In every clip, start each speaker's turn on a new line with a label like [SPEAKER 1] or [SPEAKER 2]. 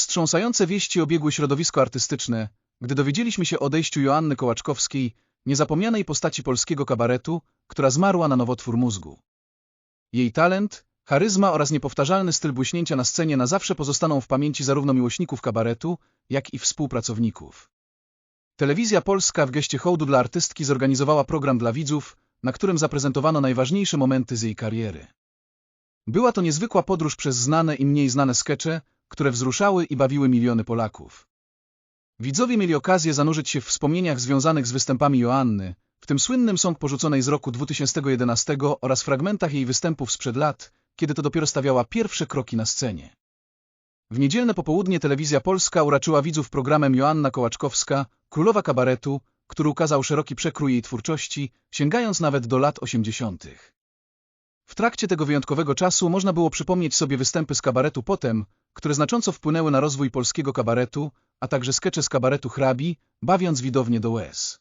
[SPEAKER 1] Wstrząsające wieści obiegły środowisko artystyczne, gdy dowiedzieliśmy się o odejściu Joanny Kołaczkowskiej, niezapomnianej postaci polskiego kabaretu, która zmarła na nowotwór mózgu. Jej talent, charyzma oraz niepowtarzalny styl błyśnięcia na scenie na zawsze pozostaną w pamięci zarówno miłośników kabaretu, jak i współpracowników. Telewizja Polska w geście hołdu dla artystki zorganizowała program dla widzów, na którym zaprezentowano najważniejsze momenty z jej kariery. Była to niezwykła podróż przez znane i mniej znane skecze, które wzruszały i bawiły miliony Polaków. Widzowie mieli okazję zanurzyć się w wspomnieniach związanych z występami Joanny, w tym słynnym sąg porzuconej z roku 2011 oraz fragmentach jej występów sprzed lat, kiedy to dopiero stawiała pierwsze kroki na scenie. W niedzielne popołudnie Telewizja Polska uraczyła widzów programem Joanna Kołaczkowska, królowa kabaretu, który ukazał szeroki przekrój jej twórczości, sięgając nawet do lat 80. W trakcie tego wyjątkowego czasu można było przypomnieć sobie występy z kabaretu potem, które znacząco wpłynęły na rozwój polskiego kabaretu, a także skecze z kabaretu hrabi, bawiąc widownię do łez.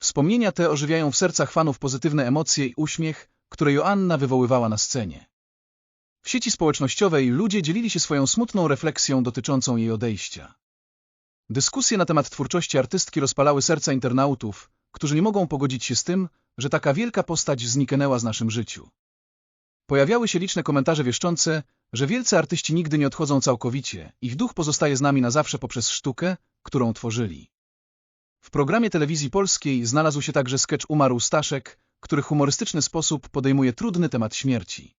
[SPEAKER 1] Wspomnienia te ożywiają w sercach fanów pozytywne emocje i uśmiech, które Joanna wywoływała na scenie. W sieci społecznościowej ludzie dzielili się swoją smutną refleksją dotyczącą jej odejścia. Dyskusje na temat twórczości artystki rozpalały serca internautów, którzy nie mogą pogodzić się z tym, że taka wielka postać zniknęła z naszym życiu. Pojawiały się liczne komentarze wieszczące, że wielcy artyści nigdy nie odchodzą całkowicie, ich duch pozostaje z nami na zawsze poprzez sztukę, którą tworzyli. W programie telewizji polskiej znalazł się także sketch Umarł Staszek, który humorystyczny sposób podejmuje trudny temat śmierci.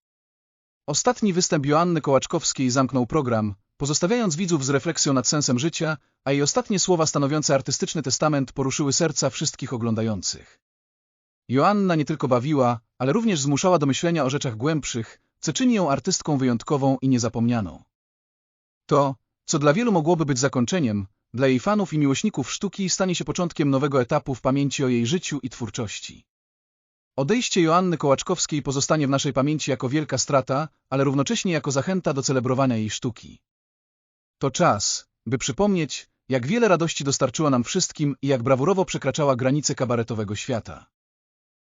[SPEAKER 1] Ostatni występ Joanny Kołaczkowskiej zamknął program, pozostawiając widzów z refleksją nad sensem życia, a jej ostatnie słowa stanowiące artystyczny testament poruszyły serca wszystkich oglądających. Joanna nie tylko bawiła, ale również zmuszała do myślenia o rzeczach głębszych, co czyni ją artystką wyjątkową i niezapomnianą. To, co dla wielu mogłoby być zakończeniem, dla jej fanów i miłośników sztuki stanie się początkiem nowego etapu w pamięci o jej życiu i twórczości. Odejście Joanny Kołaczkowskiej pozostanie w naszej pamięci jako wielka strata, ale równocześnie jako zachęta do celebrowania jej sztuki. To czas, by przypomnieć, jak wiele radości dostarczyła nam wszystkim i jak brawurowo przekraczała granice kabaretowego świata.